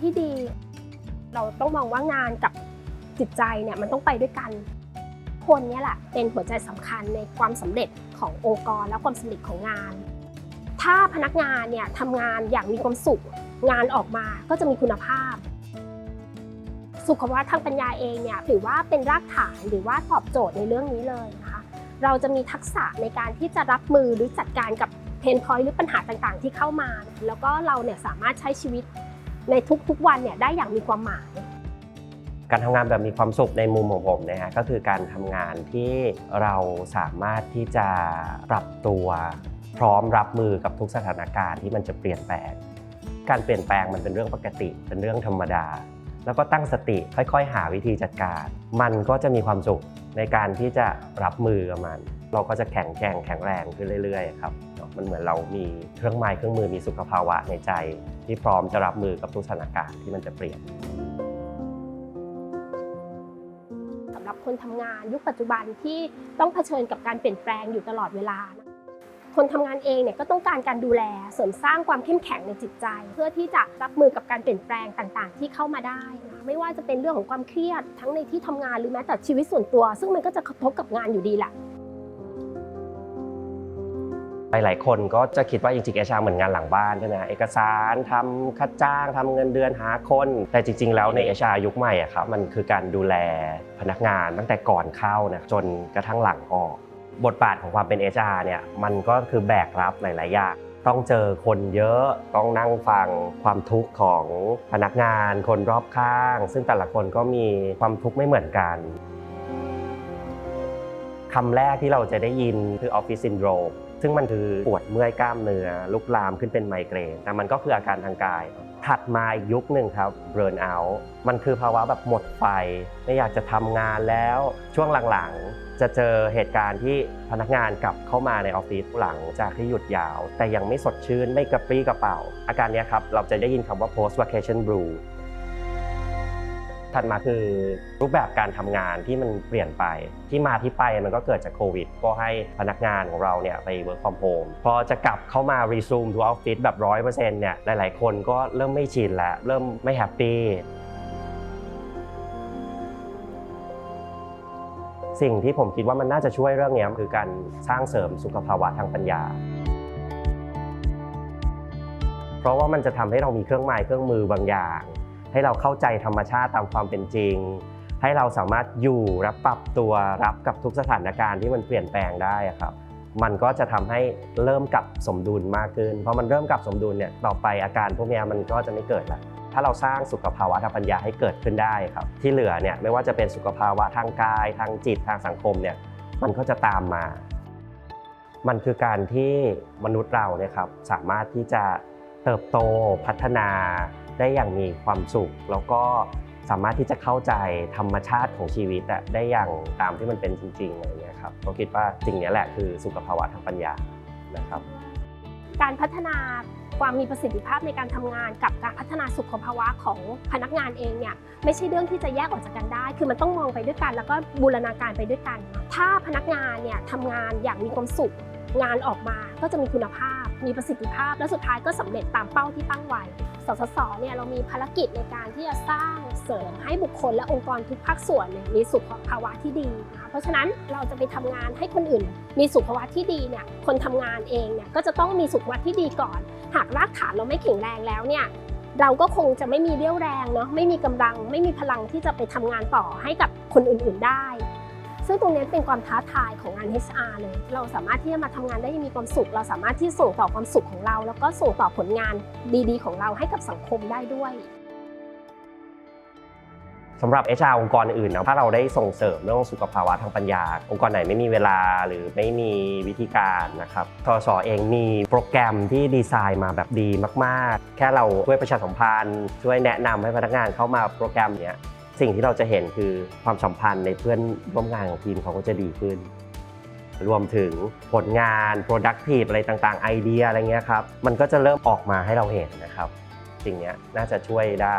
ที่ดี เราต้องมองว่างานกับจิตใจเนี่ยมันต้องไปด้วยกัน คนนี่แหละเป็นหัวใจสำคัญในความสำเร็จขององค์กรและความสำเร็จของงาน ถ้าพนักงานเนี่ยทำงานอย่างมีความสุข งานออกมาก็จะมีคุณภาพ สุขภาวะทางปัญญาเองเนี่ยถือว่าเป็นรากฐานหรือว่าตอบโจทย์ในเรื่องนี้เลยนะคะเราจะมีทักษะในการที่จะรับมือหรือจัดการกับเพนพอยต์หรือปัญหาต่างๆ ที่เข้ามา แล้วก็เราเนี่ยสามารถใช้ชีวิต ในทุกๆวันเนี่ยได้อย่างมีความหมาย การทำงานแบบมีความสุขในมุมของผมนะฮะก็คือการทำงานที่เราสามารถที่จะปรับตัวพร้อมรับมือกับทุกสถานการณ์ที่มันจะเปลี่ยนแปลง การเปลี่ยนแปลงมันเป็นเรื่องปกติ เป็นเรื่องธรรมดา แล้วก็ตั้งสติค่อย ๆ หาวิธีจัดการ มันก็จะมีความสุขในการที่จะรับมือกับมัน เราก็จะแข็งแกร่งแข็งแรงขึ้นเรื่อยๆครับมันเหมือนเรามีเครื่องไม้เครื่องมือมีสุขภาวะในใจ ที่พร้อมจะรับมือกับทุกสถานการณ์ที่มันจะเปลี่ยนสำหรับคนทำงานยุคปัจจุบันที่ต้องเผชิญกับการเปลี่ยนแปลงอยู่ตลอดเวลานะคนทำงานเองเนี่ยก็ต้องการการดูแลเสริมสร้างความเข้มแข็งในจิตใจ เพื่อที่จะรับมือกับการเปลี่ยนแปลงต่างๆ ที่เข้ามาได้นะไม่ว่าจะเป็นเรื่องของความเครียดทั้งในที่ทำงานหรือแม้แต่ชีวิตส่วนตัว ซึ่งมันก็จะกระทบกับงานอยู่ดีแหละ หลายๆคนก็จะคิดว่าจริงๆเอชาเหมือนงานหลังบ้านใช่ไหมเอกสารทำค่าจ้างทำเงินเดือนหาคน แต่จริง ๆ แล้วในเอชายุคใหม่อะครับมันคือการดูแลพนักงานตั้งแต่ก่อนเข้านะจนกระทั่งหลังออก บทบาทของความเป็นเอชาเนี่ยมันก็คือแบกรับหลายๆอย่างต้องเจอคนเยอะ ต้องนั่งฟังความทุกข์ของพนักงาน คนรอบข้าง ซึ่งแต่ละคนก็มีความทุกข์ไม่เหมือนกัน คำแรกที่เราจะได้ยินคือออฟฟิศซินโดรมซึ่งมันคือปวดเมื่อยกล้ามเนื้อลุกลามขึ้นเป็นไมเกรนแต่มันก็คืออาการทางกาย ถัดมาอีกยุคหนึ่งครับเบิร์นเอาท์มันคือภาวะแบบหมดไฟ ไม่อยากจะทำงานแล้วช่วงหลังๆ จะเจอเหตุการณ์ที่พนักงานกลับเข้ามาในออฟฟิศหลังจากที่หยุดยาว แต่ยังไม่สดชื่นไม่กระปรี้กระเป๋า อาการนี้ครับเราจะได้ยินคำว่า post vacation blue ถัดมาคือรูปแบบการทำงานที่มันเปลี่ยนไป ที่มาที่ไปมันก็เกิดจากโควิด ก็ให้พนักงานของเราเนี่ยไป work from home พอจะกลับเข้ามา resume to office แบบร้อยเปอร์เซ็นต์เนี่ยหลายๆ คนก็เริ่มไม่ชินแล้ว เริ่มไม่แฮปปี้สิ่งที่ผมคิดว่ามันน่าจะช่วยเรื่องนี้คือการสร้างเสริมสุขภาวะทางปัญญา เพราะว่ามันจะทำให้เรามีเครื่องไม้เครื่องมือบางอย่าง ให้เราเข้าใจธรรมชาติตามความเป็นจริง ให้เราสามารถอยู่รับปรับตัวรับกับทุกสถานการณ์ที่มันเปลี่ยนแปลงได้ครับ มันก็จะทำให้เริ่มกลับสมดุลมากขึ้นเพอมันเริ่มกลับสมดุลเนี่ยต่อไปอาการพวกนี้มันก็จะไม่เกิดละถ้าเราสร้างสุขภาวะทางปัญญาให้เกิดขึ้นได้ครับ ที่เหลือเนี่ยไม่ว่าจะเป็นสุขภาวะทางกาย ทางจิตทางสังคมเนี่ยมันก็จะตามมา มันคือการที่มนุษย์เราเนี่ยครับสามารถที่จะ เติบโตพัฒนาได้อย่างมีความสุข แล้วก็สามารถที่จะเข้าใจธรรมชาติของชีวิตอะได้อย่างตามที่มันเป็นจริงๆอะไรเงี้ยครับก็คิดว่าสิ่งนี้แหละคือสุขภาวะทางปัญญานะครับ การพัฒนาความมีประสิทธิภาพในการทำงานกับการพัฒนาสุขภาวะของพนักงานเองเนี่ยไม่ใช่เรื่องที่จะแยกออกจากกันได้ คือมันต้องมองไปด้วยกัน แล้วก็บูรณาการไปด้วยกัน ถ้าพนักงานเนี่ยทำงานอย่างมีความสุขงานออกมาก็จะมีคุณภาพ มีประสิทธิภาพ และสุดท้ายก็สำเร็จตามเป้าที่ตั้งไว้ สสสเนี่ยเรามีภารกิจในการที่จะสร้างเสริมให้บุคคลและองค์กรทุกภาคส่วนเนี่ยมีสุขภาวะที่ดีนะคะเพราะฉะนั้นเราจะไปทำงานให้คนอื่น มีสุขภาวะที่ดีเนี่ยคนทำงานเองเนี่ยก็จะต้องมีสุขภาวะที่ดีก่อน หากรากฐานเราไม่แข็งแรงแล้วเนี่ยเราก็คงจะไม่มีเรี่ยวแรงเนาะไม่มีกำลัง ไม่มีพลังที่จะไปทำงานต่อให้กับคนอื่นๆได้ ซึ่งตรงนี้เป็นความท้าทายของงาน HR เลย เราสามารถที่จะมาทำงานได้ยังมีความสุข เราสามารถที่ส่งต่อความสุขของเรา แล้วก็ส่งต่อผลงานดีๆ ของเราให้กับสังคมได้ด้วยสำหรับ HR องค์กรอื่นนะถ้าเราได้ส่งเสริมเรื่องสุขภาวะทางปัญญา องค์กรไหนไม่มีเวลาหรือไม่มีวิธีการนะครับทศเองมีโปรแกรมที่ดีไซน์มาแบบดีมาก ๆ แค่เราช่วยประชาสัมพันธ์ ช่วยแนะนำให้พนักงานเข้ามาโปรแกรมเนี้ย สิ่งที่เราจะเห็นคือความสัมพันธ์ในเพื่อนร่วมงานของทีมเขาก็จะดีขึ้น รวมถึงผลงาน productive อะไรต่างๆ ไอเดียอะไรเงี้ยครับ มันก็จะเริ่มออกมาให้เราเห็นนะครับ สิ่งนี้น่าจะช่วยได้